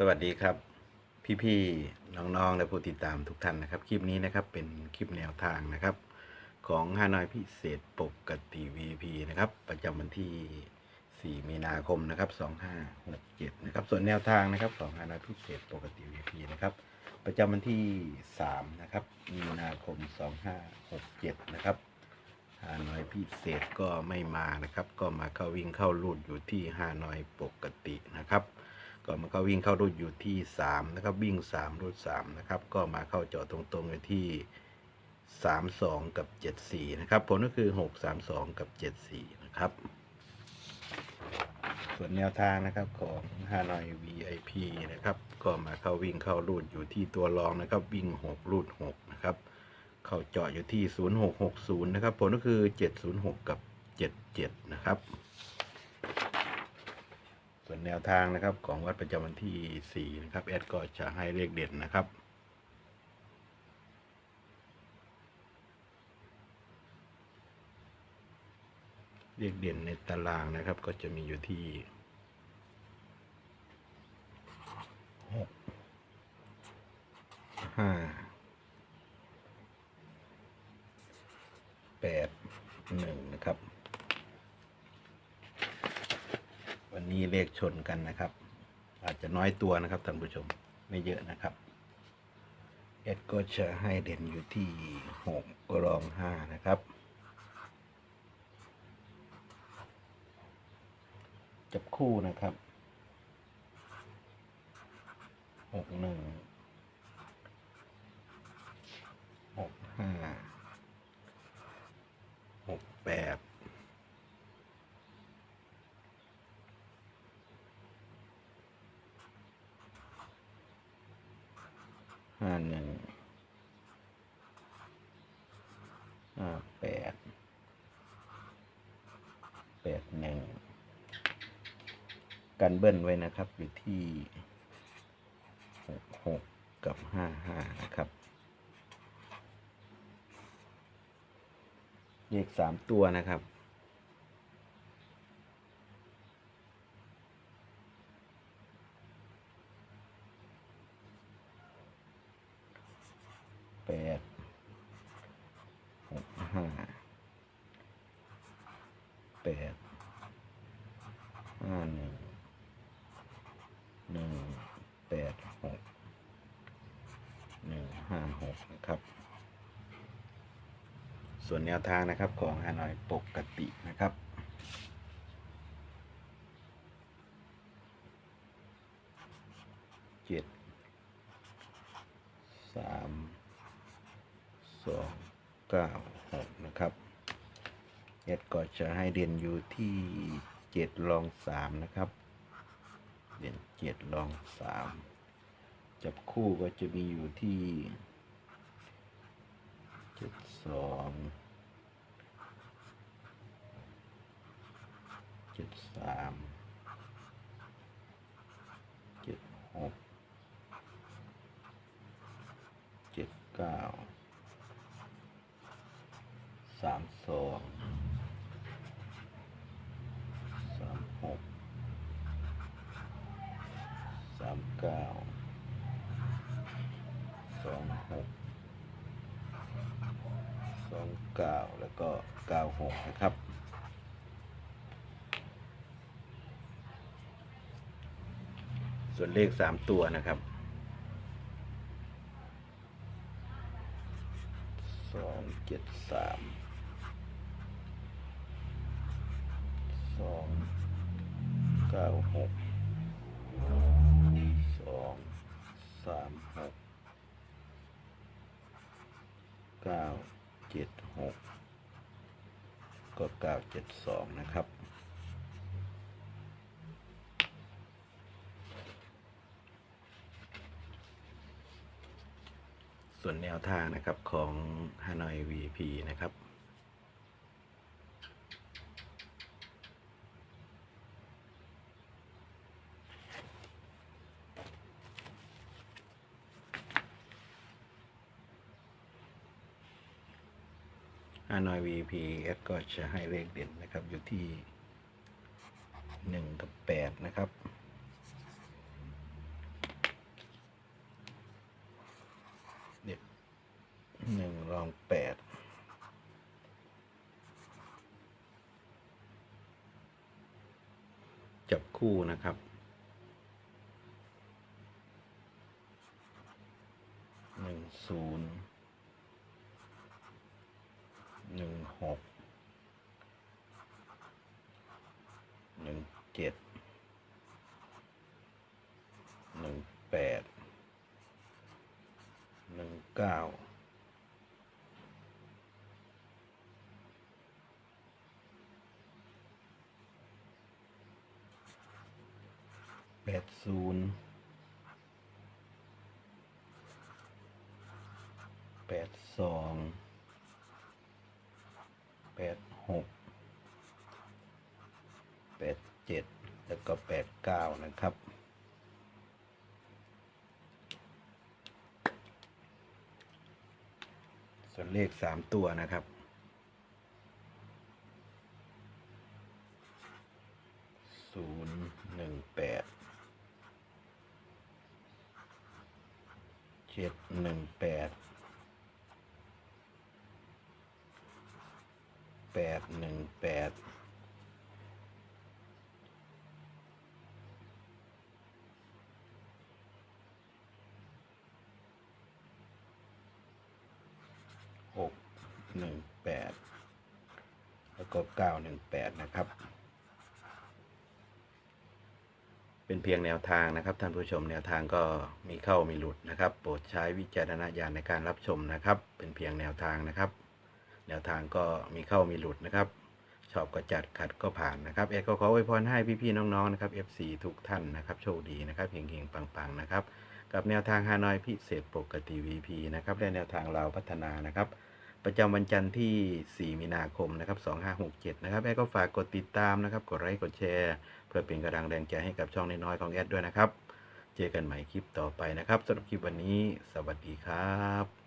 สวัสดีครับ พี่ๆน้องๆและผู้ติดตามทุกท่านนะครับ คลิปนี้นะครับเป็นคลิปแนวทางนะครับ ของฮานอยพิเศษปกติ VP นะครับ ประจำวันที่ 4 มีนาคมนะครับ 2567 นะครับ ส่วนแนวทางนะครับของฮานอยพิเศษปกติ VP นะครับ ประจำวันที่ 3 นะครับ มีนาคม 2567 นะครับฮานอยพิเศษก็ไม่มานะครับ ก็มาเข้าวิ่งเข้ารูดอยู่ที่ฮานอยปกตินะครับ ก็มันก็วิ่งเข้ารูดอยู่ที่3นะครับวิ่ง 3 รูด3นะครับก็มาเข้าเจาะตรงๆอยู่ที่ 32 กับ 74 นะครับผลก็คือ 6 3 2 กับ 74 นะครับ ส่วนแนวทางนะครับของฮานอย VIP นะครับก็มาเข้าวิ่งเข้ารูดอยู่ที่ตัวรองนะครับวิ่ง 6 รูด6นะครับเข้าเจาะอยู่ที่ 0660 นะครับผลก็คือ 706 กับ 77 นะครับ ส่วนแนวทางนะครับของวัดประจำวันที่ 4 นะครับ แอดก็จะให้เลขเด่นนะครับ เลขเด่นในตารางนะครับ ก็จะมีอยู่ที่หกห้า เลขชนกันนะครับ อาจจะน้อยตัวนะครับท่านผู้ชมไม่เยอะนะครับเอ็ดก็จะให้เด่นอยู่ที่หกรองห้านะครับ จับคู่นะครับหกหนึ่งหกห้าหกแปด ห้าหนึ่งห้าแปดแปดหนึ่งกันเบิ้ลไว้นะครับอยู่ที่หกหกกับห้าห้านะครับเลขสามตัวนะครับ แป ดหกห้าแปดห้าหนึ่งหนึ่งแปดหกหนึ่งห้าหกนะครับ ส่วนแนวทางนะครับของฮานอยปกตินะครับเจ็ดสาม สองเก้าหกนะครับเอ็ดก็จะให้เด่นอยู่ที่เจ็ดรองสามนะครับเด่นเจ็ดรองสามจับคู่ก็จะมีอยู่ที่เจ็ดสองเจ็ดสามเจ็ดหกเจ็ดเก้า สามสองสามหกสามเก้าสองหกสองเก้าแล้วก็เก้าหกนะครับส่วนเลขสามตัวนะครับ สองเจ็ดสามสองเก้าหกสองสามหกเก้าเจ็ดหกก็เก้าเจ็ดสองนะครับส่วนแนวทางนะครับของฮานอย VP นะครับานอย VPS ก็จะให้เลขเด่นนะครับ อยู่ที่หนึ่งกับแปดนะครับ เด่ดหนึ่งรองแปดจับคู่นะครับหนึ่งศูนย์ หนึ่งหกหนึ่งเจ็ดหนึ่งแปดหนึ่งเก้าแปดศูนย์แปดสอง แปดหกแปดเจ็ดแล้วก็แปดเก้านะครับ ส่วนเลขสามตัวนะครับศูนย์หนึ่งแปดเจ็ดหนึ่งแปด แปดหนึ่งแปดหกหนึ่งแปดแล้วก็เก้าหนึ่งแปดนะครับ เป็นเพียงแนวทางนะครับ ท่านผู้ชมแนวทางก็มีเข้ามีหลุดนะครับ โปรดใช้วิจารณญาณในการรับชมนะครับ เป็นเพียงแนวทางนะครับ แนวทางก็มีเข้ามีหลุดนะครับชอบก็จัดขัดก็ผ่านนะครับเอ็ดก็ขออวยพรให้พี่ๆน้องๆนะครับ FC ทุกท่านนะครับโชคดีนะครับเฮงๆปังๆนะครับกับแนวทางฮานอยพิเศษปกติ VP นะครับและแนวทางเราพัฒนานะครับประจำวันจันทร์ที่ 4 มีนาคมนะครับ2567 นะครับแอดก็ฝากกดติดตามนะครับ กดไลค์กดแชร์ เพื่อเป็นกำลังแรงใจให้กับช่องน้อยๆของแอดด้วยนะครับ เจอกันใหม่คลิปต่อไปนะครับสำหรับคลิปวันนี้ สวัสดีครับ